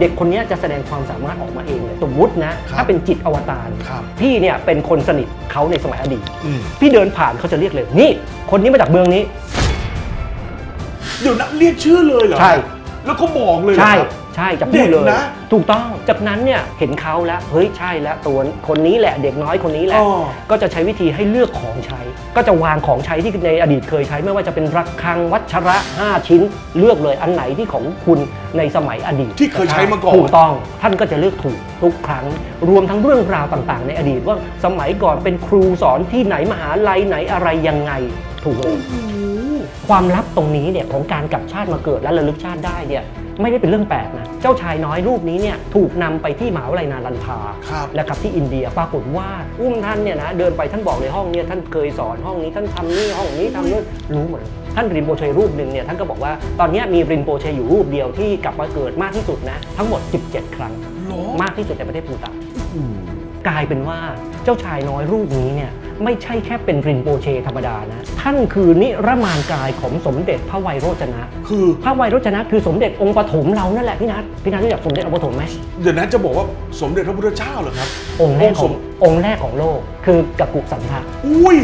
เด็กคนเนี้ยจะแสดงความสามารถออกมาเองเลยสมมุตินะครับถ้าเป็นจิตอวตารครับพี่เนี่ยเป็นคนสนิทเขาในสมัยอดีตอืมพี่เดินผ่านเขาจะเรียกเลย นี่ คนนี้มาจากเมืองนี้ เดี๋ยวนะเรียกชื่อเลยเหรอใช่ แล้วก็บอกเลยเหรอใช่ ครับ ใช่จะพูดเลยเด็กนะถูกต้องจากนั้นเนี่ยเห็นเขาแล้วเฮ้ยใช่แล้วตัวคนนี้แหละเด็กน้อยคนนี้แหละอ๋อก็จะใช้วิธีให้เลือกของใช้ ก็จะวางของใช้ที่ในอดีตเคยใช้ ไม่ว่าจะเป็นระฆังวัชระ 5 ชิ้น เลือกเลยอันไหนที่ของคุณในสมัยอดีต ที่เคยใช้มาก่อนถูกต้องท่านก็จะเลือกถูกทุกครั้ง รวมทั้งเรื่องราวต่างๆ ในอดีตว่าสมัยก่อนเป็นครูสอนที่ไหนมหาลัยไหนอะไรยังไงถูกเลยโอ้โห ความลับตรงนี้เนี่ยของการกลับชาติมาเกิดและระลึกชาติได้เนี่ยไม่ได้เป็นเรื่องแปลกนะ เจ้าชายน้อยรูปนี้เนี่ยถูกนำไปที่มหาวิทยาลัยนารันทาครับนะครับที่อินเดียปรากฏว่าอุ้มท่านเนี่ยนะเดินไปท่านบอกเลยห้องเนี่ยท่านเคยสอนห้องนี้ท่านทำนี่ห้องนี้ทำนู่นรู้หมดเลยท่านรินโปเชรูปหนึ่งเนี่ยท่านก็บอกว่าตอนเนี้ยมีรินโปเชอยู่รูปเดียวที่กลับมาเกิดมากที่สุดนะ ทั้งหมด 17 ครั้งเหรอมากที่สุดในประเทศภูฏานอืม กลายเป็นว่าเจ้าชายน้อยรูปนี้เนี่ยไม่ใช่แค่เป็นรินโปเชธรรมดานะ ท่านคือนิรมานกายของสมเด็จพระไวยโรจนะ คือพระไวยโรจนะคือสมเด็จองค์ปฐมเรานั่นแหละพี่นัทพี่นัทรู้จักสมเด็จองค์ปฐมไหมเดี๋ยวนั้นจะบอกว่าสมเด็จพระพุทธเจ้าเหรอครับ องค์แรกองค์ขสองมองค์แรกของโลกคือกักุสันทะอุ้ย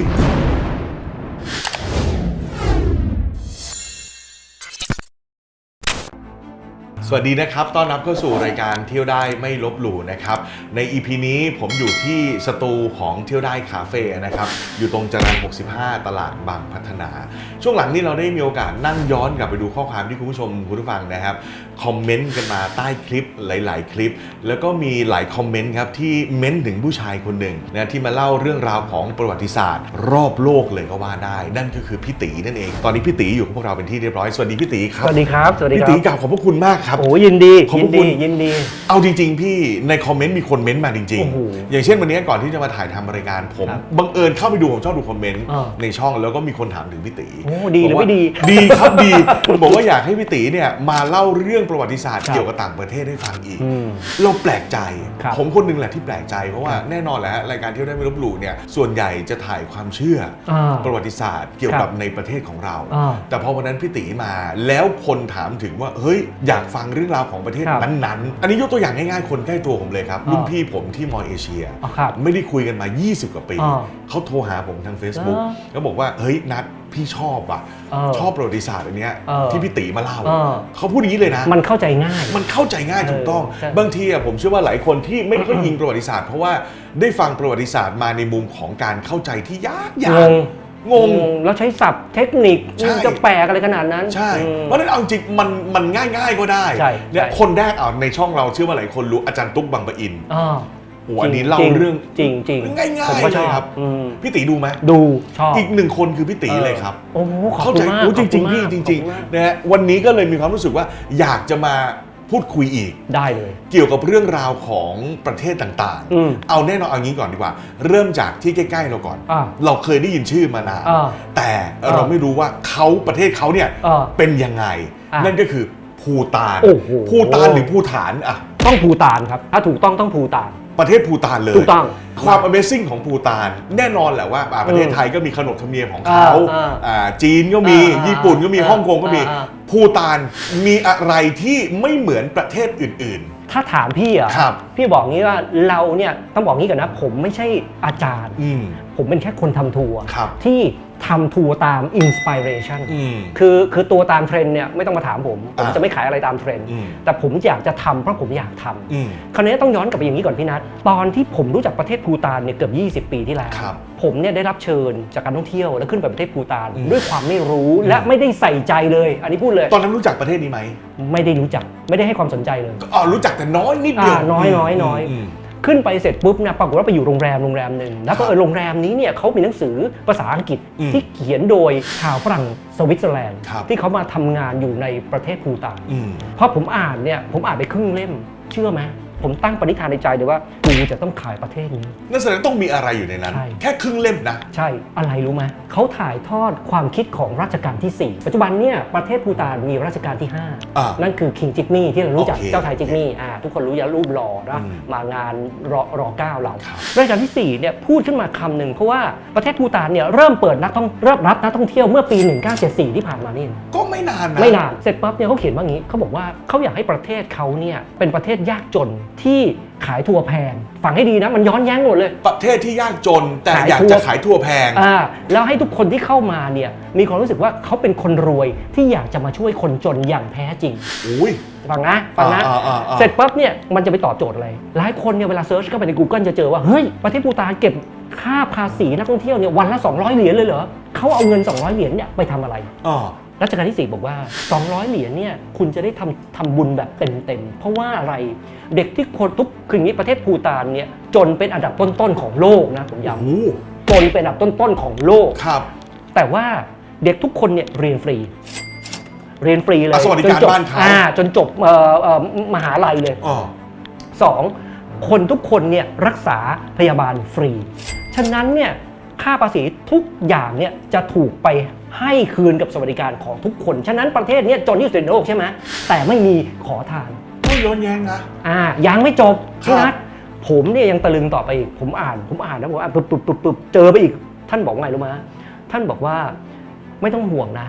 สวัสดีนะครับ ต้อนรับเข้าสู่รายการเที่ยวได้ไม่ลบหลู่นะครับ ใน EP นี้ผมอยู่ที่สตูของเที่ยวได้คาเฟ่นะครับ อยู่ตรงจรัญ65 ตลาดบางพัฒนา ช่วงหลังนี้เราได้มีโอกาสนั่งย้อนกลับไปดูข้อความที่คุณผู้ชมคุณผู้ฟังนะครับ คอมเมนต์กันมาใต้คลิปหลาย ๆ คลิป แล้วก็มีหลายคอมเมนต์ครับที่เม้นถึงผู้ชายคนหนึ่งนะที่มาเล่าเรื่องราวของประวัติศาสตร์ รอบโลกเลยก็ว่าได้ นั่นก็คือพี่ตีนั่นเอง ตอนนี้พี่ตีอยู่กับพวกเราเป็นที่เรียบร้อย สวัสดีพี่ตีครับ สวัสดีครับ สวัสดีพี่ครัตีบ กล่าวขอบพระคุณมากครับโอ้ยินดีขอบยิพนระคุดีณ ยินดี เอาจริงๆ พี่ในคอมเมนต์มีคนเม้นต์มาจริงโอ้โหๆ อย่างเช่นวันนี้ก่อนที่จะมาถ่ายทำรายการผมครับบังเอิญเข้าไปดูผมชอบดูคอมเมนต์อ่าในช่องแล้วก็มีคนถามถึงพี่ตีโอ้ดีหรือไม่ดีบอกว่าดีครับดีบอกว่าอยากให้พี่ตีเนี่ยมาเล่าเรื่องประวัติศาสตร์ครับ เกี่ยวกับต่างประเทศให้ฟังอีก อืม เราแปลกใจ ครับผมคนหนึงแหละที่แปลกใจเพราะว่าแน่นอนแหละฮะรายการเที่ยวได้ไม่ลบหลู่เนี่ยส่วนใหญ่จะถ่ายความเชื่อออ่าประวัติศาสตร์เกี่ยวกับในประเทศของเรา อ่า แต่พอวันนั้นพี่ตีมาแล้วคนถามถึงว่าเฮ้ยอยากฟังเรื่องราวของประเทศครับนั้นๆ อันนี้ยกตัวอย่างง่ายๆ คนใกล้ตัวผมเลยครับอ่ารุ่นพี่ผมที่มอเอเชีย อ๋อครับไม่ได้คุยกันมา 20 กว่าปีอ่าเขาโทรหาผมทาง Facebook อ่าแล้วบอกว่า เฮ้ย นัดพี่ชอบอะ เออชอบประวัติศาสตร์อันเนี้ยเออที่พี่ตีมาเล่า เออ เขาพูดอย่างนี้เลยนะ มันเข้าใจง่าย มันเข้าใจง่ายเออถูกต้องใช่บางทีอะผมเชื่อว่าหลายคนที่ไม่ค่อยยิงประวัติศาสตร์ เพราะว่าได้ฟังประวัติศาสตร์มาในมุมของการเข้าใจที่ยากยากง งงงแล้วใช้ศัพท์เทคนิคใช่ จะแปลกอะไรขนาดนั้นใช่ อืม เพราะฉะนั้นเอาจริงมันมันง่ายง่ายๆก็ได้ใช่เนี่ยใช่ คนแรกเอาในช่องเราเชื่อว่าหลายคนรู้อาจารย์ตุ๊กบางปะอินอ่าโอ้อันนี้เล่าจงเรื่อง จริงจริงง่ายๆผมก็ชเลอยครับอืมพี่ตีดูไหมดูชอบอีกหนึ่งคนคือพี่ตีออเลยครับ โอ้โหขอบเข้าคุใจณมากโอ้จขอบริงคุณๆพี่มากจขริองบคุณมาก ๆ นะฮะวันนี้ก็เลยมีความรู้สึกว่าอยากจะมา พูดคุยอีก ได้เลย เกี่ยวกับเรื่องราวของประเทศต่างอืมๆ เอาแน่นอนเอางี้ก่อนดีกว่า เริ่มจากที่ใกล้ๆเราก่อน อ่าเราเคยได้ยินชื่อมานานอ่าแต่อ่าเราไม่รู้ว่าเขาประเทศเขาเนี่ยอ่าเป็นยังไง อ่านั่นั่นก็คือภูตานโอ้โห ภูตานหรือภูฐานอะต้องภูตานครับ ถ้าถูกต้องต้องภูตาน ประเทศภูตานเลย ถูกต้องความ Amazing ของภูตาน แน่นอนแหละว่าอ่าประเทศอืมไทยก็มีขนบธรรมเนียมของเขาอ่าอ่าจีนก็มีอ่าญี่ปุ่นก็มีอ่าฮ่องกงก็มีอ่า ภูตานมีอะไรที่ไม่เหมือนประเทศอื่น ถ้าถามพี่อะครับ พี่บอกงี้ว่าเราเนี่ยต้องบอกงี้ก่อนนะ ผมไม่ใช่อาจารย์ ๆ อืม ผมเป็นแค่คนทำทัวร์ครับที่ ทำทัวร์ตามอินสปิเรชันอืม คือคือตัวตามเทรนด์เนี่ยไม่ต้องมาถามผม ผมอ่าจะไม่ขายอะไรตามเทรนด์อืม แต่ผมอยากจะทำเพราะผมอยากทำ อืม คราวนี้ต้องย้อนกลับไปอย่างนี้ก่อนพี่นัทตอนที่ผมรู้จักประเทศภูตานเนี่ยเกือบ 20 ปีที่แล้ว ครับผมเนี่ยได้รับเชิญจากการท่องเที่ยวแล้วขึ้นไปประเทศภูตาน อืม ด้วยความไม่รู้และไม่ได้ใส่ใจเลย อันนี้พูดเลยตอนนั้นรู้จักประเทศนี้ไหมไม่ได้รู้จักไม่ได้ให้ความสนใจเลย ก็อ๋อรู้จักแต่น้อยนิดเดียวอ่าน้อยน้อยน้อยม ขึ้นไปเสร็จปุ๊บเนี่ยปรากฏว่าไปอยู่โรงแรมโรงแรมหนึ่งแล้วก็ครับเออโรงแรมนี้เนี่ยเขามีหนังสือภาษาอังกฤษอืมที่เขียนโดยชาวฝรั่งสวิตเซอร์แลนด์ครับที่เขามาทำงานอยู่ในประเทศภูตานอืมพอผมอ่านเนี่ยผมอ่านไปครึ่งเล่มเชื่อไหม ผมตั้งปณิธานในใจเลยว่ากูจะต้องขายประเทศนี้ นั่นแสดงต้องมีอะไรอยู่ในนั้น ใช่ แค่ครึ่งเล่มนะ ใช่ อะไรรู้ไหมเขาถ่ายทอดความคิดของรัชกาลที่ 4 ปัจจุบันเนี่ยประเทศภูฏานมีรัชกาลที่ อ่า5 นั่นคือคิงจิกมี่ที่เรารู้จักโอเคเจ้าชายจิกมี่อ่าทุกคนรู้อยู่รูปหล่อนะอืมมางานรอรอเก้าเราครับ รัชกาลที่ 4 เนี่ยพูดขึ้นมาคำหนึ่งเพราะว่าประเทศภูฏานเนี่ยเริ่มเปิดนักท่องเริ่มรับนักท่องเที่ยวเมื่อปี 1974 ที่ผ่านมานี่ก็ไม่นานนะ ไม่นาน เสร็จปั๊บเนี่ยเขาเขียนว่างี้เขาบอกว่าเขาอยากให้ประเทศเขาเนี่ยเป็นประเทศยากจน ที่ขายทัวร์แพง ฟังให้ดีนะมันย้อนแย้งหมดเลย ประเทศที่ยากจนแต่ขายอยากทัวร์จะขายทั่วแพง อ่าแล้วให้ทุกคนที่เข้ามาเนี่ยมีความรู้สึกว่าเขาเป็นคนรวยที่อยากจะมาช่วยคนจนอย่างแท้จริง อุ้ย ฟังนะฟังนะ อ่าอ่าอ่า เสร็จปั๊บเนี่ยมันจะไปตอบโจทย์อะไร หลายคนเนี่ยเวลาเซิร์ชเข้าไปใน Google จะเจอว่า เฮ้ย ประเทศปูตานเก็บค่าภาษีนักท่องเที่ยวเนี่ยวันละ 200 เหรียญเลยเหรอเขาเอาเงิน 200 เหรียญเนี่ยไปทำอะไร อ่า รัชกาลที่ 4 บอกว่า 200 เหรียญเนี่ยคุณจะได้ทำทำบุญแบบเต็มๆ เพราะว่าอะไรเด็กที่คนทุกคืออย่างนี้ประเทศภูตานเนี่ยจนเป็นอันดับต้นๆของโลกนะผมย้โอ้ำจนเป็นอันดับต้นๆของโลก ครับแต่ว่าเด็กทุกคนเนี่ยเรียนฟรี เรียนฟรีเลยอะสวัสดิการจนจบ้านเขา อ่จนจบเอ่อเอ่อมหาลัยเลย อ๋อ สองคนทุกคนเนี่ยรักษาพยาบาลฟรี ฉะนั้นเนี่ยค่าภาษีทุกอย่างเนี่ยจะถูกไป ให้คืนกับสวัสดิการของทุกคน ฉะนั้นประเทศเนี้จนที่สุดในโลกใช่ไหมแต่ไม่มีขอทานก็ย้อนแย้งนะอ่ายังไม่จบครับพี่นัทผมเนี่ยยังตะลึงต่อไปอีกผมอ่าน ผมอ่านแล้วผมอ่านปึ๊บปึ๊บปึ๊บปึ๊บเจอไปอีก ท่านบอกว่าไงรู้ไหมท่านบอกว่าไม่ต้องห่วงนะ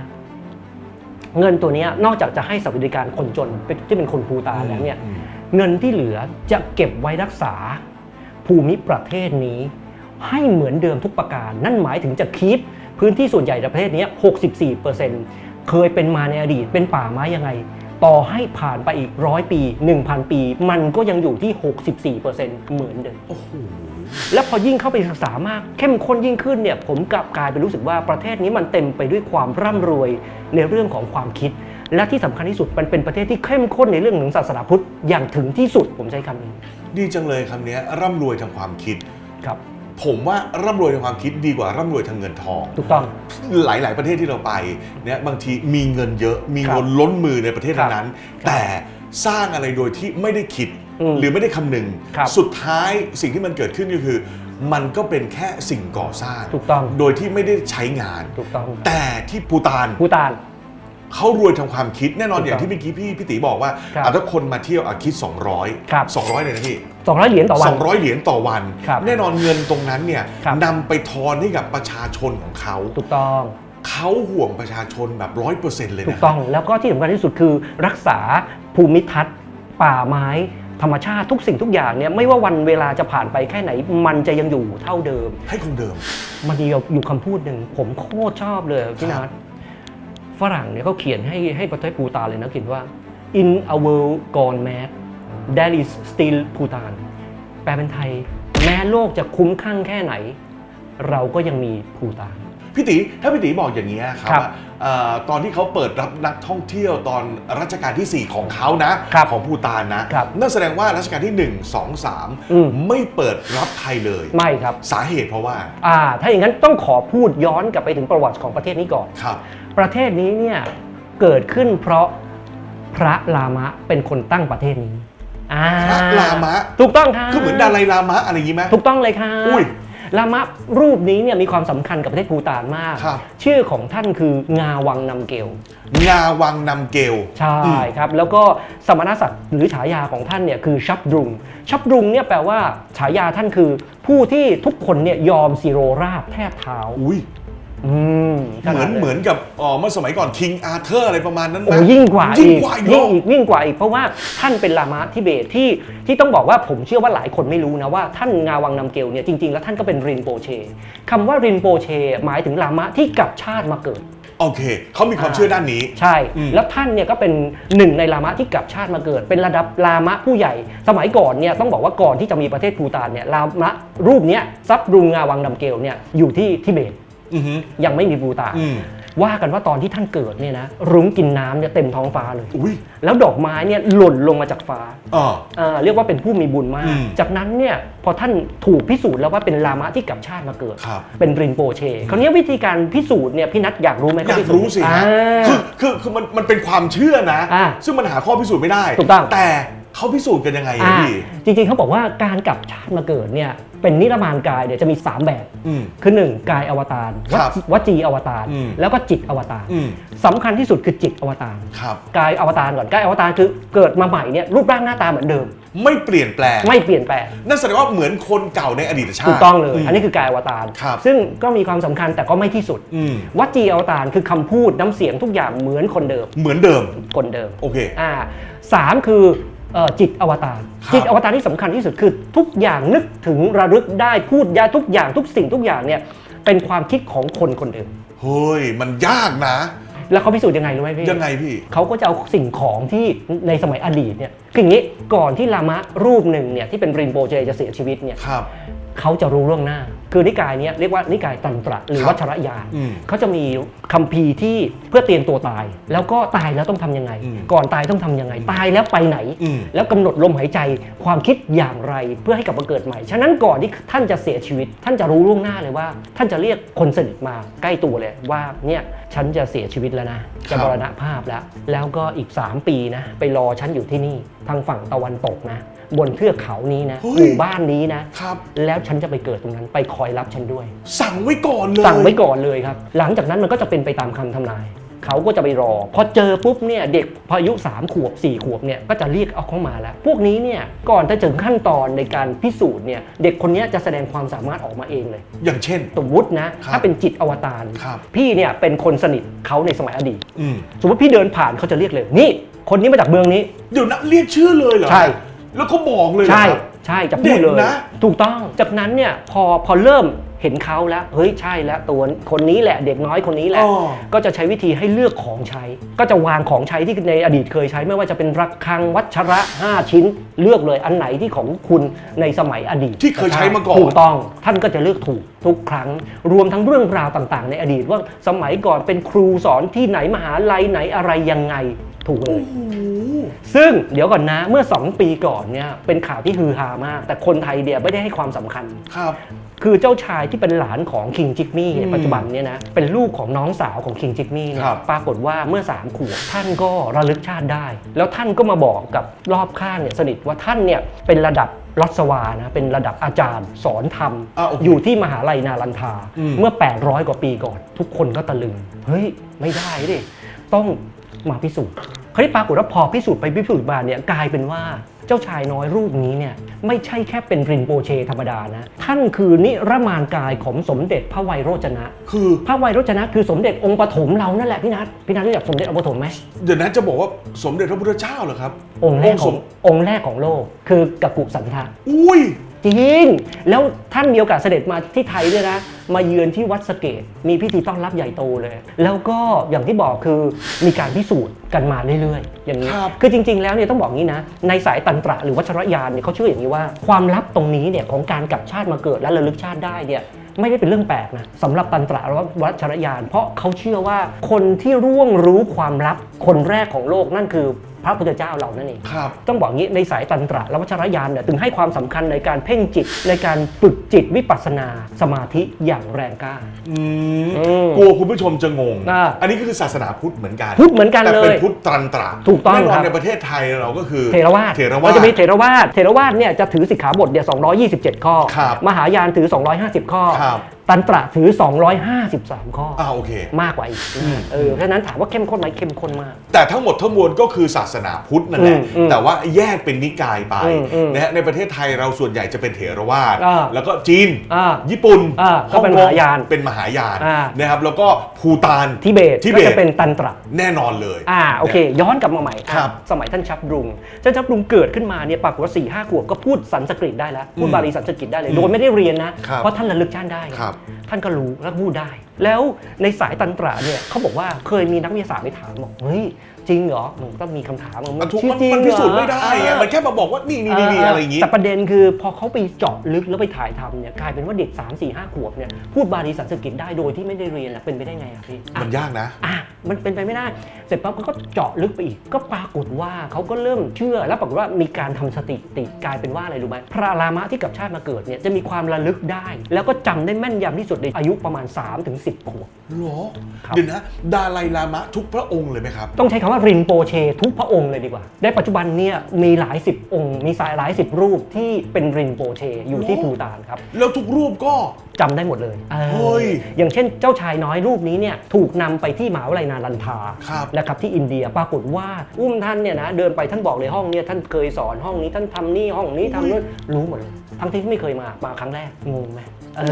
เงินตัวเนี้ยนอกจากจะให้สวัสดิการคนจนเป็นที่เป็นคนภูตานแล้วเนี่ยอืมเงินที่เหลือจะเก็บไว้รักษา ภูมิประเทศนี้ ให้เหมือนเดิมทุกประการ นั่นหมายถึงจะคีป พื้นที่ส่วนใหญ่ในประเทศนี้ 64%เคยเป็นมาในอดีตเป็นป่าไม้ยังไง ต่อให้ผ่านไปอีกร้อยปี 1,000 ปี มันก็ยังอยู่ที่ 64%เหมือนเดิมโอ้โหแล้วพอยิ่งเข้าไปศึกษามาก เข้มข้นยิ่งขึ้นเนี่ยผมกลับกลายเป็นรู้สึกว่าประเทศนี้มันเต็มไปด้วยความร่ำรวยในเรื่องของความคิด และที่สำคัญที่สุดมันเป็นประเทศที่เข้มข้นในเรื่องของศาสนาพุทธอย่างถึงที่สุดผมใช้คำนี้ ดีจังเลยคำนี้ร่ำรวยทางความคิดครับ ผมว่าร่ำรวยทางความคิดดีกว่าร่ำรวยทางเงินทอง ถูกต้อง หลาย ๆ ประเทศที่เราไปเนี่ยบางทีมีเงินเยอะ มีครับเงินล้นมือในประเทศครับนั้นๆครับแต่สร้างอะไรโดยที่ไม่ได้คิดอืมหรือไม่ได้คำนึงครับสุดท้ายสิ่งที่มันเกิดขึ้นก็คือ มันก็เป็นแค่สิ่งก่อสร้าง ถูกต้อง โดยที่ไม่ได้ใช้งาน ถูกต้อง แต่ที่ปูตาน ภูตาน เขารวยทางความคิดแน่นอนถูกต้องอย่างที่เมื่อกี้พี่พี่ติบอกว่าครับอะถ้าคนมาเที่ยวอะคิด 200 ครับ 200เลยนะพี่ 200 เหรียญต่อวัน 200 เหรียญต่อวัน ครับแน่นอนเงินตรงนั้นเนี่ยครับ นำไปทอนให้กับประชาชนของเขา ถูกต้อง เขาห่วงประชาชนแบบร้อยเปอร์เซ็นต์เลยนะถูกต้องแล้วก็ที่สำคัญที่สุดคือรักษาภูมิทัศน์ ป่าไม้ธรรมชาติทุกสิ่งทุกอย่างเนี่ยไม่ว่าวันเวลาจะผ่านไปแค่ไหน มันจะยังอยู่เท่าเดิม ให้คงเดิม มันมีอยู่คำพูดหนึ่งผมโคตรชอบเลยพี่ครันับท ฝรั่งเนี่ยเขาเขียนให้ให้ประเทศภูตานเลยนะเขียนว่า in a world gone mad there is still Bhutan แปลเป็นไทย แม้โลกจะคุ้มข้างแค่ไหน เราก็ยังมีภูตาน พี่ติถ้าพี่ติบอกอย่างนี้ยครับครับว่าเอ่อตอนที่เขาเปิดรับนักท่องเที่ยวตอนรัชกาลที่ 4 ของเขานะครับของภูตานนะครับนั่นแสดงว่ารัชกาลที่ 1 2 อืม 3 ไม่เปิดรับใครเลย ไม่ครับ สาเหตุเพราะว่าอ่า ถ้าอย่างนั้นต้องขอพูดย้อนกลับไปถึงประวัติของประเทศนี้ก่อน ครับ ประเทศนี้เนี่ยเกิดขึ้นเพราะพระลามะเป็นคนตั้งประเทศนี้อ่าพระลามะ ถูกต้องค่ะคือเหมือนดาไลลามะอะไรอย่างนี้ไหมถูกต้องเลยค่ะอุ้ยลามะรูปนี้เนี่ยมีความสำคัญกับประเทศภูตานมากครับชื่อของท่านคืองาวังนำเกล งาวังนำเกล ใช่อืมครับ แล้วก็สมณศักดิ์หรือฉายาของท่านเนี่ยคือชับดรุง ชับดรุงเนี่ยแปลว่าฉายาท่านคือ ผู้ที่ทุกคนเนี่ยยอมสิโรราบแทบเท้า อุ้ยอืมเหมือนเหมือนกับอ๋อเมื่อสมัยก่อนคิงอาเธอร์อะไรประมาณนั้นไหมโอ้ยิ่งกว่ายิ่งอีกกว่าอีกยิ่งเหรออีกยิ่งกว่าอีกเพราะว่าท่านเป็นลามะทิเบตที่ที่ต้องบอกว่าผมเชื่อว่าหลายคนไม่รู้นะว่าท่านงาวังนำเกลเนี่ยจริงๆ แล้วท่านก็เป็นรินโปเชคำว่ารินโปเช หมายถึงลามะที่กลับชาติมาเกิด โอเค เขามีความเชื่อด้านนี้ ใช่ อืม แล้วท่านเนี่ยก็เป็นหนึ่งในลามะที่กลับชาติมาเกิด เป็นระดับลามะผู้ใหญ่ สมัยก่อนเนี่ยต้องบอกว่าก่อนที่จะมีประเทศภูตานเนี่ยลามะรูปเนี้ยซับรุงงาวังนำเกลเนี่ยอยู่ที่ทิเบตอือหือ ยังไม่มีภูตานอืมว่ากันว่าตอนที่ท่านเกิดเนี่ยนะรุ้งกินน้ำเนี่ยเต็มท้องฟ้าเลยอุ้ยแล้วดอกไม้เนี่ยหล่นลงมาจากฟ้าอ่าอ่าเรียกว่าเป็นผู้มีบุญมากอืมจากนั้นเนี่ยพอท่านถูกพิสูจน์แล้วว่าเป็นลามะที่กลับชาติมาเกิดครับเป็นรินโปเชคราวนี้วิธีการพิสูจน์เนี่ยพี่นัทอยากรู้ไหมอยาเขากพิสูจน์รู้สิฮะอ่าคือคือคือมันมันเป็นความเชื่อนะอ่าซึ่งมันหาข้อพิสูจน์ไม่ได้ถูกต้องแต่ เขาพิสูจน์กันยังไงอะอ่าพี่ จริงๆเขาบอกว่าการกลับชาติมาเกิดเนี่ยเป็นนิรมานกายเนี่ยจะมี 3 แบบ อืม คือ 1 กายอวตารครับวจีอวตารอืม แล้วก็จิตอวตารอืมสำคัญที่สุดคือจิตอวตารครับ กายอวตารก่อนกายอวตารคือเกิดมาใหม่เนี่ยรูปร่างหน้าตาเหมือนเดิม ไม่เปลี่ยนแปลงไม่เปลี่ยนแปลง นั่นแสดงว่าเหมือนคนเก่าในอดีตชาติ ถูกต้องเลยมอันนี้คือกายอวตาร ครับ ซึ่งก็มีความสำคัญแต่ก็ไม่ที่สุดอืมวจีอวตารคือคำพูดน้ำเสียงทุกอย่างเหมือนคนเดิม เหมือนเดิม คนเดิมโอเค อ่าสามคือเอ่อ จิตอวตารครับจิตอวตารที่สำคัญที่สุดคือทุกอย่างนึกถึงระลึกได้พูดได้ทุกอย่างทุกสิ่งทุกอย่างเนี่ยเป็นความคิดของคนคนเดิมเฮ้ยมันยากนะ แล้วเขาพิสูจน์ยังไงรู้ไหมพี่ยังไงพี่เขาก็จะเอาสิ่งของที่ในสมัยอดีตเนี่ยคืออย่างนี้ก่อนที่ลามะรูปหนึ่งเนี่ยที่เป็นรินโบเจจะเสียชีวิตเนี่ยครับ เขาจะรู้ล่วงหน้า คือนิกายเนี้ยเรียกว่านิกายตันตระหรือครับวัชรยานอืมเขาจะมีคัมภีร์ที่เพื่อเตรียมตัวตาย แล้วก็ตายแล้วต้องทำยังไงอืมก่อนตายต้องทำยังไง ตายแล้วไปไหนอืมแล้วกำหนดลมหายใจความคิดอย่างไรเพื่อให้กลับมาเกิดใหม่ ฉะนั้นก่อนที่ท่านจะเสียชีวิต ท่านจะรู้ล่วงหน้าเลยว่า ท่านจะเรียกคนสนิทมาใกล้ตัวเลยว่าเนี่ยฉันจะเสียชีวิตแล้วนะจะครับมรณภาพแล้ว แล้วก็อีก 3 ปีนะไปรอฉันอยู่ที่นี่ทางฝั่งตะวันตกนะ บนเทือกเขานี้นะเฮ้ยหมู่บ้านนี้นะครับ แล้วฉันจะไปเกิดตรงนั้นไปคอยรับฉันด้วย สั่งไว้ก่อนเลยสั่งไว้ก่อนเลยครับ หลังจากนั้นมันก็จะเป็นไปตามคำทำนาย เขาก็จะไปรอ พอเจอปุ๊บเนี่ยเด็กพออายุ 3 ขวบ 4 ขวบเนี่ยก็จะเรียกเอาเข้ามาแล้ว พวกนี้เนี่ยก่อนจะถึงขั้นตอนในการพิสูจน์เนี่ยเด็กคนเนี้ยจะแสดงความสามารถออกมาเองเลย อย่างเช่น สมมตินะ ครับถ้าเป็นจิตอวตารครับ พี่เนี่ยเป็นคนสนิทเขาในสมัยอดีต อืมสมมติพี่เดินผ่านเขาจะเรียกเลย นี่ คนนี้มาจากเมืองนี้ เดี๋ยวนะเรียกชื่อเลยเหรอใช่ แล้วเขาบอกเลยเหรอใช่ครับ ใช่จะพูดเลยเด็กนะ ถูกต้องจากนั้นเนี่ยพอพอเริ่มเห็นเขาแล้วเฮ้ยใช่แล้วตัวคนนี้แหละ เด็กน้อยคนนี้แหละ อ๋อ ก็จะใช้วิธีให้เลือกของใช้ ก็จะวางของใช้ที่ในอดีตเคยใช้ ไม่ว่าจะเป็นระฆังวัชระ 5 ชิ้น เลือกเลยอันไหนที่ของคุณในสมัยอดีตที่เคยใช้มาก่อน ถูกต้อง ท่านก็จะเลือกถูกทุกครั้ง รวมทั้งเรื่องราวต่างๆ ในอดีตว่าสมัยก่อนเป็นครูสอนที่ไหนมหาลัยไหนอะไรยังไง ถูกเลยโอ้โหซึ่งเดี๋ยวก่อนนะเมื่อ 2 ปีก่อนเนี่ยเป็นข่าวที่ฮือฮามาก แต่คนไทยเดียไม่ได้ให้ความสำคัญครับคือเจ้าชายที่เป็นหลานของคิงจิกมี่อืมปัจจุบันเนี่ยนะเป็นลูกของน้องสาวของคิงจิกมี่เนี่ยครับปรากฏว่าเมื่อ3ามขวบท่านก็ระลึกชาติได้ แล้วท่านก็มาบอกกับรอบข้างเนี่ยสนิทว่าท่านเนี่ยเป็นระดับรัศวานะเป็นระดับอาจารย์สอนธรรมอะโอเคอยู่ที่มหาลัยนาลันทาอืมเมื่อ 800 กว่าปีก่อน ทุกคนก็ตะลึง เฮ้ย ไม่ได้ดิ ต้องมาพิสูจน์ คราวนี้ปรากฏว่าพอพิสูจน์ไปพิสูจน์มาเนี่ยกลายเป็นว่าเจ้าชายน้อยรูปนี้เนี่ยไม่ใช่แค่เป็นรินโปเชธรรมดานะท่านคือนิรมานกายของสมเด็จพระไวยโรจนะ คือพระไวยโรจนะคือสมเด็จองค์ปฐมเรานั่นแหละพี่นัทพี่นัทรู้จักสมเด็จองค์ปฐมไหมเดี๋ยวนะจะบอกว่าสมเด็จพระพุทธเจ้าเหรอครับ องค์แรกขสองมองค์แรกของโลกคือกักุสันทะอุ้ย จริง แล้วท่านมีโอกาสเสด็จมาที่ไทยด้วยนะ มาเยือนที่วัดสะเกต มีพิธีต้อนรับใหญ่โตเลย แล้วก็อย่างที่บอกคือมีการพิสูจน์กันมาเรื่อยๆ อย่างนี้ครับคือจริง ๆ แล้วเนี่ยต้องบอกงี้นะ ในสายตันตระหรือวัชรยานเนี่ยเขาเชื่ออย่างนี้ว่า ความลับตรงนี้เนี่ยของการกลับชาติมาเกิดและระลึกชาติได้เนี่ยไม่ได้เป็นเรื่องแปลกนะสำหรับตันตระหรือว่าวัชรยาน เพราะเขาเชื่อว่าคนที่ร่วงรู้ความลับคนแรกของโลกนั่นคือ พระพุทธเจ้าเรานั่นเอง ครับต้องบอกงี้ในสายตันตระและวัชรยานเนี่ยถึงให้ความสำคัญในการเพ่งจิตในการฝึกจิตวิปัสสนาสมาธิอย่างแรงกล้า อืมอืมกลัวคุณผู้ชมจะงง อ่าอันนี้ก็คือศาสนาพุทธเหมือนกันพุทธเหมือนกันแต่เลเป็นยพุทธตรันตระถูกต้องแน่นอครันบ ในประเทศไทยเราก็คือเทรวาสเทรวาก็สจะมีเทรวาสเทรวาสเนี่ยจะถือสิกขาบทเนี่ย227 ข้อ ครับมหายานถือ 250 ข้อ ครับ ตันตระถือ 253 ข้อออ่าโอเค มากกว่าอีกอืมเออเพราะฉะนั้นถามว่าเข้มข้นไหมเข้มข้นมาก แต่ทั้งหมดทั้งมวลก็คือศาสนาพุทธนั่นแหละ อืมอืมแต่ว่าแยกเป็นนิกายไปอืมอืมนะฮะในประเทศไทยเราส่วนใหญ่จะเป็นเถรวาท อ่าแล้วก็จีน อ่าญี่ปุ่นอ่าก็เป็นฮ่องมหายานเป็นมหายานอ่านะครับ แล้วก็ภูตานทิเบตทิเบก็ตจะเป็นตันตระ แน่นอนเลย อ่าโอเค ย้อนกลับมาใหม่ครับสมัยท่านชับรุงท่านชับรุงเกิดขึ้นมาเนี่ยปรากฏว่าสี่ห้าขวบก็พูดสันสกฤตได้แล้ว พูดอืมบาลีสันสกฤตได้เลยอืมโดยไม่ได้เรียนนะ ครับเพราะท่านระลึกชาติได้ครับท่านก็รู้และพูดได้ แล้วในสายตันตราเนี่ยเขาบอกว่าเคยมีนักวิทยาศาสตร์ไปถามบอกเฮ้ย จริงเหรอมันต้องมีคำถามมันทุกชื่อมันจริงมันพิสูจน์ไม่ได้เหรอไงอ่ามันแค่มาบอกว่านี่นี่นี่นี่อะไรอย่างงี้ แต่ประเด็นคือพอเขาไปเจาะลึกแล้วไปถ่ายทำเนี่ยกลายเป็นว่าเด็ก 3 4 5 ขวบเนี่ยพูดบาลีสันสกฤตได้โดยที่ไม่ได้เรียนล่ะเป็นไปได้ไงอะพี่อะ มันยากนะ อะมันเป็นไปไม่ได้ เสร็จปั๊บก็เจาะลึกไปอีก ก็ปรากฏว่าเขาก็เริ่มเชื่อ แล้วปรากฏว่ามีการทำสติติกลายเป็นว่าอะไรรู้ไหมพระรามะที่กลับชาติมาเกิดเนี่ยจะมีความระลึกได้ แล้วก็จำได้แม่นยำที่สุดในอายุประมาณ3-10ขวบ หรอ ครับ เดี๋ยวนะ ดาไลลามะทุกพระองค์เลยไหมครับ ต้องใช้คำว่ารินโปเช ทุกพระองค์เลยดีกว่า ในปัจจุบันเนี่ยมีหลายสิบองค์ มีสายหลายสิบรูปที่เป็นรินโปเชอยู่ที่ภูตานครับ แล้วทุกรูปก็ จำได้หมดเลยเออเฮ้ยอย่างเช่นเจ้าชายน้อยรูปนี้เนี่ยถูกนำไปที่มหาวิทยาลัยนาลันทาครับ นะครับที่อินเดียปรากฏว่าอุ้มท่านเนี่ยนะเดินไปท่านบอกเลยห้องเนี่ยท่านเคยสอนห้องนี้ท่านทำนี่ห้องนี้ทำนู่นรู้หมดเลยทั้งที่ไม่เคยมามาครั้งแรกงงไหมเอ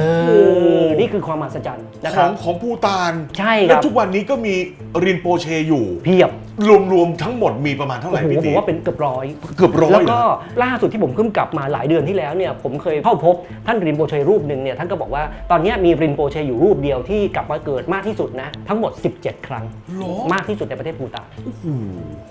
อนี่คือความมหัศจรรย์นะขครัอบ งของภูตานใช่คแล้วรับทุกวันนี้ก็มีรินโปเชอยู่ เพียบ รวมๆทั้งหมดมีประมาณเท่าไหโอ้ร่โหพี่ผตี มว่าเป็นเกือบร้อยเกือบร้อแล้ยวเหรก็อล่าสุดที่ผมเพิ่งกลับมาหลายเดือนที่แล้วเนี่ยผมเคยเข้าพบท่านรินโปเชรูปหนึ่งเนี่ยท่านก็บอกว่าตอนเนี้ยมีรินโปเชอยู่รูปเดียวที่กลับมาเกิดมากที่สุดนะ ทั้งหมด 17 ครั้งหรอมากที่สุดในประเทศภูตานโอ้โห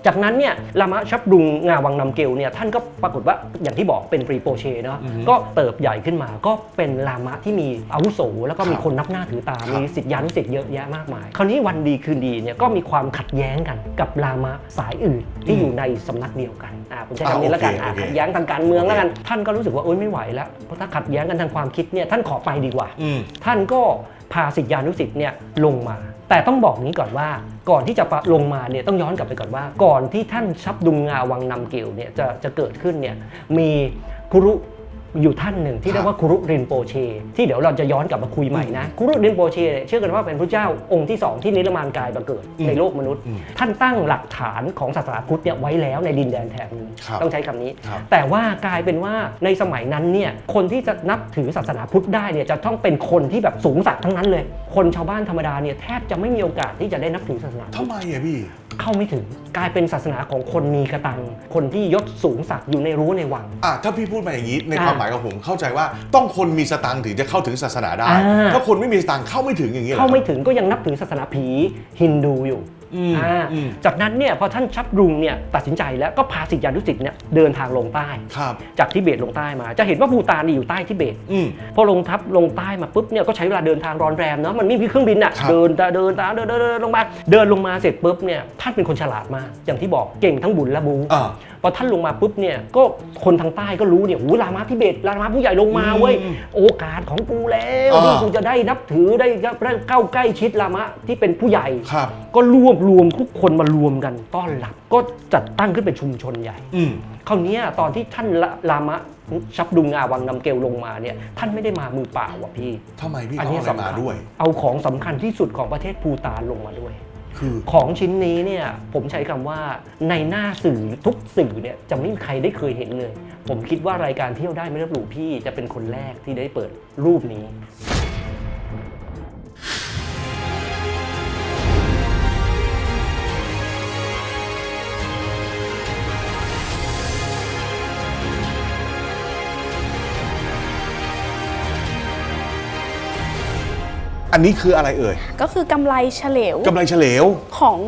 จากนั้นเนี่ยลามะชับดุงงาวังนำเกลเนี่ยท่านก็ปรากฏว่าอย่างที่บอกเป็นรีโปเชเนาะอือฮึก็เติบใหญ่ขึ้นมาก็เป็นลามะที่มีอาวุโสแล้วก็มีครับคนนับหน้าถือตาครับมีสิทธิานุสิทธิ์เยอะแยะมากมาย คราวนี้วันดีคืนดีเนี่ยก็มีความขัดแย้งกันกับลามะสายอื่นที่อยู่ในสำนักเดียวกันอ่าผมใช้คำนี้แล้วกันอะขัดแย้งทางการเมืองแล้วกันท่านก็รู้สึกว่าโอ๊ยไม่ไหวแล้วเพราะถ้าขัดแย้งกันทางความคิดเนี่ยท่านขอไปดีกว่าอืมท่านก็พาสิทธิานุสิทธิ์เนี่ยลงมา แต่ต้องบอกนี้ก่อนว่าก่อนที่จะลงมาเนี่ยต้องย้อนกลับไปก่อนว่า ก่อนที่ท่านชับดุงงาวังนำเกลเนี่ยจะจะเกิดขึ้นเนี่ยมีครุ อยู่ท่านหนึ่งที่เรียกว่าครุรินโปเช ที่เดี๋ยวเราจะย้อนกลับมาคุยใหม่นะครุรินโปเชเนี่ยเชื่อกันว่าเป็นพระเจ้าองค์ที่สองที่นิรมานกายมาเกิดอืมในโลกมนุษย์อืมท่านตั้งหลักฐานของศาสนาพุทธเนี่ยไว้แล้วในดินแดนแถบนี้ครับต้องใช้คำนี้ครับแต่ว่ากลายเป็นว่าในสมัยนั้นเนี่ยคนที่จะนับถือศาสนาพุทธได้เนี่ยจะต้องเป็นคนที่แบบสูงสักดิ์ทั้งนั้นเลย คนชาวบ้านธรรมดาเนี่ยแทบจะไม่มีโอกาสที่จะได้นับถือศาสนาพุททำธไมอะพี่ เข้าไม่ถึงกลายเป็นศาสนาของคนมีกระตัง คนที่ยศสูงสักดิ์อยู่ในรั้วในวัง อะถ้าพี่พูดมาอย่างนี้ในอ่าความหมายของผมเข้าใจว่าต้องคนมีสตังค์ถึงจะเข้าถึงศาสนาได้ อ่า ถ้าคนไม่มีสตังค์เข้าไม่ถึงอย่างนี้หรอ เข้าไม่ถึงก็ยังนับถือศาสนาผีฮินดูอยู่ อืมอ่าอืม จากนั้นเนี่ยพอท่านชับรุงเนี่ยตัดสินใจแล้วก็พาสิทธิานุสิทธิ์เนี่ยเดินทางลงใต้ ครับ จากทิเบตลงใต้มา จะเห็นว่าภูตานนี่อยู่ใต้ทิเบต อืม พอลงทับลงใต้มาปุ๊บเนี่ยก็ใช้เวลาเดินทางร้อนแรมเนาะมันไม่มีเครื่องบินอะครับเดินตาเดินตามเดินเดินเดินลงมา เดินลงมาเสร็จปุ๊บเนี่ยท่านเป็นคนฉลาดมากอย่างที่บอกเก่งทั้งบุญและบูอ่าพอท่านลงมาปุ๊บเนี่ยก็คนทางใต้ก็รู้เนี่ยหูลามาทิเบตลามาผู้ใหญ่ลงมาเว้ยอืมโอกาสของกูแล้วอ่า ที่กูจะได้นับถือได้เข้าใกล้ชิดลามะที่เป็นผู้ใหญ่ ครับ ก็รวบรวมทุกคนมารวมกันต้อนรับก็จัดตั้งขึ้นเป็นชุมชนใหญ่ อืม คราวเนี้ยตอนที่ท่านละลามะชับดุงงาวังนำเกลลงมาเนี่ยท่านไม่ได้มามือเปล่าว่ะพี่ ทำไมพี่อันเขานี้เอาอะไรสำมาคัญด้วย เอาของสำคัญที่สุดของประเทศภูตานลงมาด้วย คือ ของชิ้นนี้เนี่ยผมใช้คำว่าในหน้าสื่อทุกสื่อเนี่ยจะไม่มีใครได้เคยเห็นเลย ผมคิดว่ารายการเที่ยวได้ไม่รับหลู่พี่จะเป็นคนแรกที่ได้เปิดรูปนี้ อันนี้คืออะไรเอ่ยก็คือกำไรเฉลวกำไรเฉลว ของ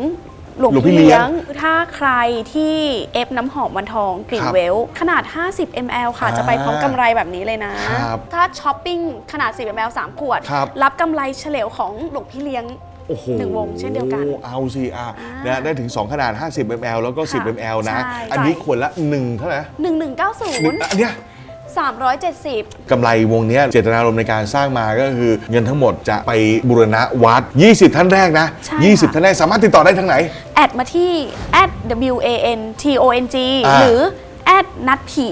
หลวงหลวงพี่พี่เลี้เลี้ยยงงถ้าใครที่เอฟน้ำหอมวันทองกลิ่นครับเวล ขนาด 50 ml ค่ะอ่าจะไปพร้อมกำไรแบบนี้เลยนะ ครับถ้าช้อปปิ้งขนาด 10 ml 3 ขวด ครับ รับกำไรเฉลวของหลวงพี่เลี้ยงโอ้โหหนึ่งวงเช่นเดียวกัน เอาสิอะอ่านะได้ถึง 2 ขนาด 50 ml แล้วก็ ค่ะ10 ml นะ ใช่อันนี้ขวดละ 1 เท่าไหร่นะหนึ่ง1190อันเนี้ย 370 กำไรวงเนี้ยเจตนารมณ์ในการสร้างมาก็คือ เงินทั้งหมดจะไปบูรณะวัด 20 ท่านแรกนะ ใช่20ค่ะท่านแรกสามารถติดต่อได้ทางไหน แอดมาที่ at w a n t o n g อ่า หรือ at นัดผี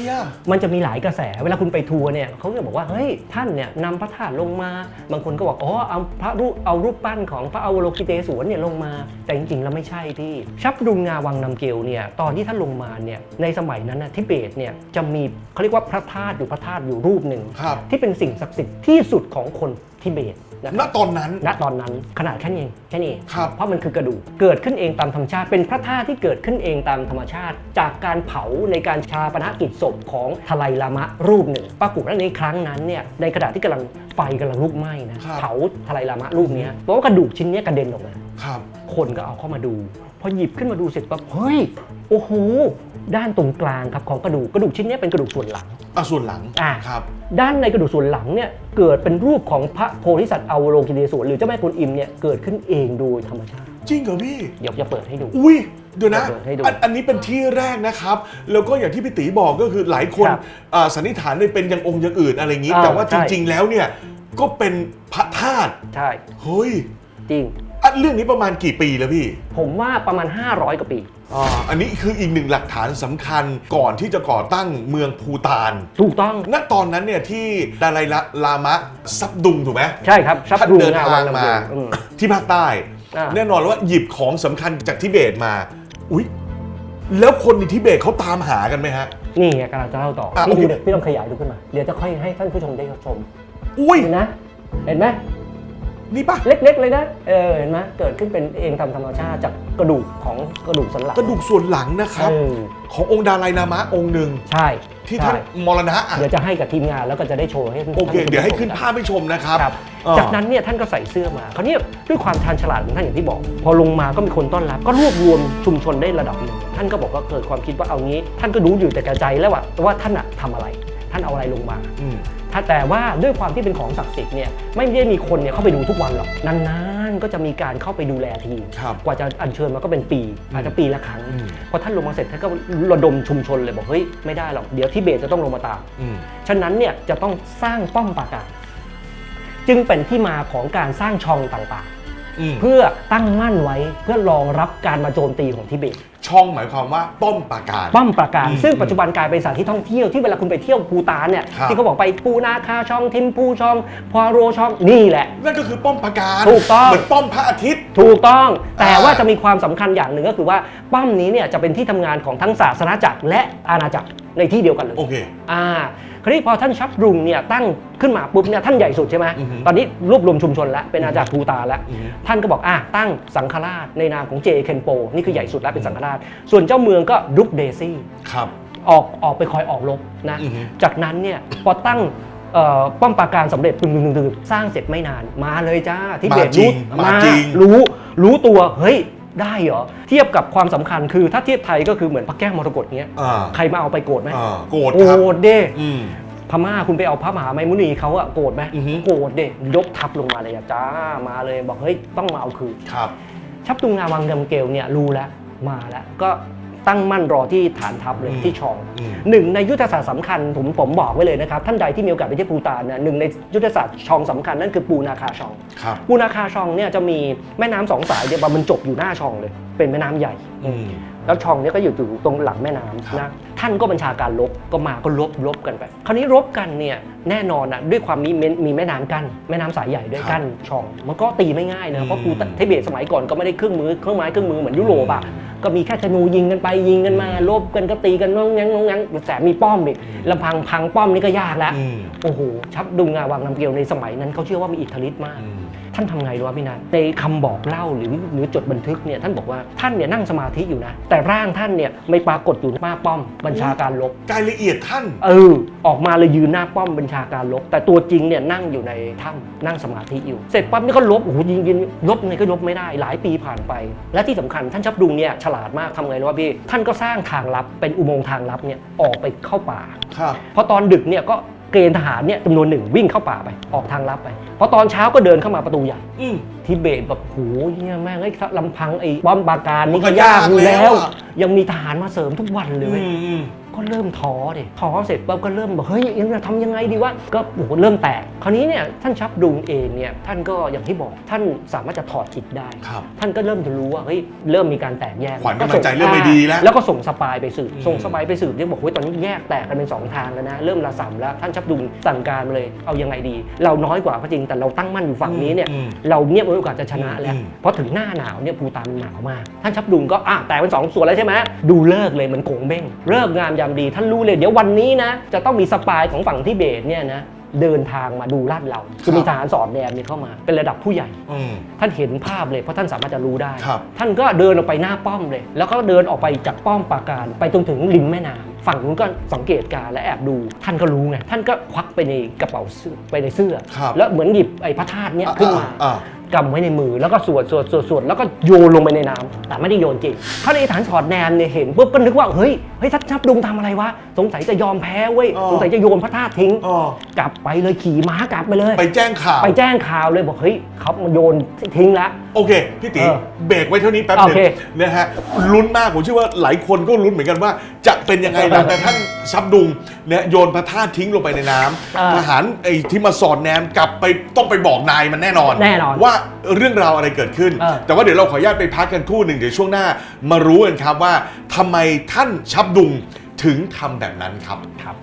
ออะไรอะ มันจะมีหลายกระแส เวลาคุณไปทัวร์เนี่ยเขาจะบอกว่า เฮ้ย ท่านเนี่ยนำพระธาตุลงมา บางคนก็บอก อ๋อ เอาพระรูป เอารูปปั้นของพระอวโลกิเตศวรเนี่ยลงมา แต่จริงๆ แล้วไม่ใช่ที่ ชับดุงงาวังนำเกลเนี่ย ตอนที่ท่านลงมาเนี่ย ในสมัยนั้นนะทิเบตเนี่ยจะมีเขาเรียกว่าพระธาตุอยู่พระธาตุอยู่รูปหนึ่งครับที่เป็นสิ่งศักดิ์สิทธิ์ที่สุดของคนทิเบตนะคณรับตอนนั้น ณตอนนั้นขนาดแค่นี้เองแค่นี้เองครับเพราะมันคือกระดูกเกิดขึ้นเองตามธรรมชาติ เป็นพระธาตุที่เกิดขึ้นเองตามธรรมชาติ จากการเผาในการชาปนกิจศพของทลายลามะรูปหนึ่ง ปรากฏว่าในครั้งนั้นเนี่ยในขณะที่กำลังไฟกำลังลุกไหม้นะครับ เผาทลายลามะรูปเนี้ยเพราะว่ากระดูกชิ้นเนี้ยกระเด็นออกมา ครับ คนก็เอาเข้ามาดู พอหยิบขึ้นมาดูเสร็จปั๊บเฮ้ย โอ้โห ด้านตรงกลางครับของกระดูกกระดูกชิ้นเนี้ยเป็นกระดูกส่วนหลัง อะส่วนหลังอะ ครับ ด้านในกระดูกส่วนหลังเนี่ยเกิดเป็นรูปของพระโพธิสัตว์อวโลกิเตศวรหรือเจ้าแม่กวนอิมเนี่ยเกิดขึ้นเองโดยธรรมชาติ จริงเหรอพี่ เดี๋ยวจะเปิดให้ดู อุ้ยเดี๋ยวนะเปิดให้ดูอันอันนี้เป็นที่แรกนะครับ แล้วก็อย่างที่พี่ตีบอกก็คือหลายคนครับอ่าสันนิษฐานในเป็นอย่างองค์อย่างอื่นอะไรอย่างนี้ อ่าแต่ว่าจใช่ ริง ๆ แล้วเนี่ยก็เป็นพระธาตุใช่ เฮ้ย จริง อะเรื่องนี้ประมาณกี่ปีแล้วพี่ ผมว่าประมาณ 500 กว่าปี อ่าอันนี้คืออีกหนึ่งหลักฐานสำคัญก่อนที่จะก่อตั้งเมืองภูตาน ถูกต้อง ณตอนนั้นเนี่ยที่ดาไลละลามะซับดุงถูกไหมใช่ครับชับท่านดูเดินงาทาวังงลำมาเกียงอืมที่ภาคใต้ อ่า แน่นอนว่าหยิบของสำคัญจากทิเบตมา อุ๊ย แล้วคนในทิเบตเขาตามหากันไหมฮะ นี่ไงกำลังจะเล่าต่อ อะ นี่โอเคดูเด็กพี่ต้องขยายดูขึ้นมา เดี๋ยวจะค่อยให้ท่านผู้ชมได้ชมอุ้ย เห็นนะ เห็นไหม นี่ปะเล็ก ๆ เลยนะ เออ เห็นไหมเกิดขึ้นเป็นเองตามธรรมชาติจากกระดูกของกระดูกสันหลังกระดูกส่วนหลังนะครับ เออขององค์ดาไลลามะองค์หนึ่งใช่ที่ท่านใช่มรณะอะเดี๋ยวจะให้กับทีมงานแล้วก็จะได้โชว์ให้ท่านโอเคท่านผู้ชมเดี๋ยวให้ขึ้นกัภาพให้ชมนะครับครับอ่าจากนั้นเนี่ยท่านก็ใส่เสื้อมาคราวนี้ด้วยความชาญฉลาดของท่านอย่างที่บอก พอลงมาก็มีคนต้อนรับ ก็รวบรวมชุมชนได้ระดับหนึ่งท่านก็บอกว่าเกิดความคิดว่าเอางี้ ท่านก็รู้อยู่แต่แก่ใจแล้วว่าว่าท่านอะทำอะไร ท่านเอาอะไรลงมา อืม ถ้าแต่ว่าด้วยความที่เป็นของศักดิ์สิทธิ์เนี่ยไม่ได้มีคนเนี่ยเข้าไปดูทุกวันหรอกนานๆ ก็จะมีการเข้าไปดูแลทีครับกว่าจะอัญเชิญมาก็เป็นปีอาจจะปีละครั้งอืม พอท่านลงมาเสร็จท่านก็ระดมชุมชนเลยบอกเฮ้ยไม่ได้หรอกเดี๋ยวทิเบตจะต้องลงมาตาม อืม ฉะนั้นเนี่ยจะต้องสร้างป้อมปราการ จึงเป็นที่มาของการสร้างชองต่างอืมๆ เพื่อตั้งมั่นไว้เพื่อรองรับการมาโจมตีของทิเบต ช่องหมายความว่าป้อมปราการ ป้อมปราการ อืมซึ่งปัจจุบันกลายเป็นสถานที่ท่องเที่ยวที่เวลาคุณไปเที่ยวภูตานเนี่ยครับ ที่เขาบอกไปปูนาคาช่องทิมพูช่อง พอโรช่องนี่แหละ นั่นก็คือป้อมปราการถูกต้อง เหมือนป้อมพระอาทิตย์ ถูกต้องแต่อ่าว่าจะมีความสำคัญอย่างหนึ่งก็คือว่าป้อมนี้เนี่ยจะเป็นที่ทำงานของทั้งศาสนาจักรและอาณาจักรในที่เดียวกันเลย โอเค อ่าคราวนี้พอท่านชับรุงเนี่ยตั้งขึ้นมาปุ๊บเนี่ยท่านใหญ่สุดใช่ไหมอือฮึตอนนี้รวบรวมชุมชนแล้วเป็นอาณาจักรภูตานแล้ว อือฮึ ท่านก็บอกอะตั้งสังฆราชในนามของเจเคนโป นี่คือใหญ่สุดแล้วเป็นสังฆราชส่วนเจ้าเมืองก็ดุกเดซี่ครับ ออกออกไปคอยออกรบนะ อือฮึ จากนั้นเนี่ยพอตั้งเอ่อป้อมปราการสำเร็จตึงตึงตึงสร้างเสร็จไม่นานมาเลยจ้าที่เบตมาจริงมาจริง รู้รู้ตัวเฮ้ยได้เหรอเทียบกับความสำคัญคือถ้าเทียบไทยก็คือเหมือนพระแก้วมรกตเนี้ยอ่าใครมาเอาไปโกรธไหมอ่าโกรธโกครับรธเด้ อืม พม่าคุณไปเอาพระมหาไมมุนีเขาอะโกรธไหมอือฮึ โกรธเด้ยกทัพลงมาเลยอะจ้ามาเลยบอกเฮ้ยต้องมาเอาคืนครับ ชับตุงงาวังเดมเกลเนี่ยรู้แล้ว มาแล้วก็ตั้งมั่นรอที่ฐานทัพเลยอืมที่ชองอืมหนึ่งในยุทธศาสตร์สำคัญผมผมบอกไว้เลยนะครับ ท่านใดที่มีโอกาสไปที่ปูตานเนี่ยหนึ่งในยุทธศาสตร์ชองสำคัญนั่นคือปูนาคาชองครับปูนาคาชองเนี่ยจะมีแม่น้ำสองสายเนี่ยมันจบอยู่หน้าชองเลย เป็นแม่น้ำใหญ่อืมแล้วชองเนี่ยก็อยู่อยู่ตรงหลังแม่น้ำครับนะ ท่านก็บัญชาการลบก็มาก็ลบลบกันไป คราวนี้รบกันเนี่ยแน่นอนนะด้วยความมีเมนมีแม่น้ำกั้นแม่น้ำสายใหญ่ด้วยกั้นชอง มันก็ตีไม่ง่ายนะเพราะกูทิเบตสมัยก่อนก็ไม่ได้เครื่องมือเครื่องไม้เครื่องมือเหมือนยุโรปอะก็มีแค่ธนูยิงกันไปยิงกันมาลบกันก็ตีกันน้องยังน้องยังแต่มีป้อมอีกลำพังพังป้อมนี่ก็ยากแล้วอืมโอ้โหชับดุงงาวางน้ำเกลียวในสมัยนั้นเขาเชื่อว่ามีอิทธิฤทธิ์มากอืม ท่านทำไงรู้วะพี่นันในคำบอกเล่าหรือหรือจดบันทึกเนี่ยท่านบอกว่าท่านเนี่ยนั่งสมาธิอยู่นะ แต่ร่างท่านเนี่ยไม่ปรากฏอยู่หน้าป้อมบัญชาการลบรายละเอียดท่าน เออ ออกมาเลยยืนหน้าป้อมบัญชาการลบ แต่ตัวจริงเนี่ยนั่งอยู่ในถ้ำนั่งสมาธิอยู่ เสร็จปั๊บนี่ก็ลบโอ้โหยิงยิงลบไงก็ลบไม่ได้ หลายปีผ่านไป และที่สำคัญท่านชับดุงเนี่ยฉลาดมากทำไงรู้วะพี่ท่านก็สร้างทางลับเป็นอุโมงค์ทางลับเนี่ยออกไปเข้าป่าครับพอตอนดึกเนี่ยก็ เกณฑ์ทหารเนี่ยจำนวนหนึ่งวิ่งเข้าป่าไปออกทางลับไปพอตอนเช้าก็เดินเข้ามาประตูใหญ่อืม ทิเบตแบบโหเนี่ยแม่งไอ้ลำพังไอ้ป้อมปราการนี่มันก็ก็ยากอยู่ยากแล้แล้ววอะยังมีทหารมาเสริมทุกวันเลยอืเว้ยมอืม ก็เริ่มท้อดิท้อเสร็จปั๊บก็เริ่มบอกเฮ้ยยังจะทำยังไงดีวะก็โอ้โหเริ่มแตกคราวนี้เนี่ยท่านชับดุงเองเนี่ยท่านก็อย่างที่บอกท่านสามารถจะถอดจิตได้ ครับท่านก็เริ่มจะรู้ว่าเฮ้ยเริ่มมีการแตกแยกขวัญกำลังใจเริ่มไม่ดีแล้ว แล้วก็ส่งสปายไปสืบอืมส่งสปายไปสืบเนี่ยบอกเฮ้ยตอนนี้แยกแตกกันเป็นสองทางแล้วนะเริ่มระสำแล้วท่านชับดุงสั่งการมาเลยเอายังไงดี เราน้อยกว่าก็จริงแต่เราตั้งมั่นอยู่ฝั่งนี้เนี่ย อืม เราเนี่ยมีโอกาสจะชนะแล้ว อืม เพราะถึงหน้าหนาวเนี่ยภูตานมันหนาวมาก ท่านชับดุงก็อะแต่เป็นสองส่วนแล้วใช่ไหมดูเลิกเลยเหมือนโขงเบ้งเลิกงามยามดี ท่านรู้เลย เดี๋ยววันนี้นะ จะต้องมีสปายของฝั่งทิเบตเนี่ยนะเดินทางมาดูลาดเรา คือมีทหารสอดแนมเนี่ยเข้ามา เป็นระดับผู้ใหญ่อืมท่านเห็นภาพเลยเพราะท่านสามารถจะรู้ได้ครับท่านก็เดินออกไปหน้าป้อมเลย แล้วก็เดินออกไปจากป้อมปราการ ไปจนถึงริมแม่น้ำฝั่งนู้นก็สังเกตการณ์และแอบดู ท่านก็รู้ไงท่านก็ควักไปในกระเป๋าเสื้อไปในเสื้อครับแล้วเหมือนหยิบไอ้พระธาตุเนี่ยขึ้นมาอ่า กำไว้ในมือแล้วก็สวดสวดสวดสวดแล้วก็โยนลงไปในน้ำแต่ไม่ได้โยนจริงพระในฐานสอดแนมเนี่ยเห็นปุ๊บก็นึกว่าเฮ้ยเฮ้ยทัดชับดุงทำอะไรวะสงสัยจะยอมแพ้เว้ยอ๋อ สงสัยจะโยนพระธาตุทิ้ง อ๋อกลับไปเลยขี่ม้ากลับไปเลย ไปแจ้งข่าว ไปแจ้งข่าวเลยบอกเฮ้ยเขามาโยนทิ้งแล้ว โอเค พี่ตีเออเบรกไว้เท่านี้แป๊บหโอนึงเคนะฮะลุ้นมากผมเชื่อว่าหลายคนก็ลุ้นเหมือนกันว่า จะเป็นยังไงเออหลังจากท่านชับดุง เนี่ยโยนพระธาตุทิ้งลงไปในน้ำเออทหารไอ้ที่มาสอดแนมกลับไปต้องไปบอกนายมันแน่นอนแน่นอนว่าเรื่องราวอะไรเกิดขึ้น เออ แต่ว่าเดี๋ยวเราขออนุญาตไปพักกันครู่หนึ่งเดี๋ยวช่วงหน้ามารู้กันครับว่าทำไมท่านชับดุงถึงทำแบบนั้นครับ ครับ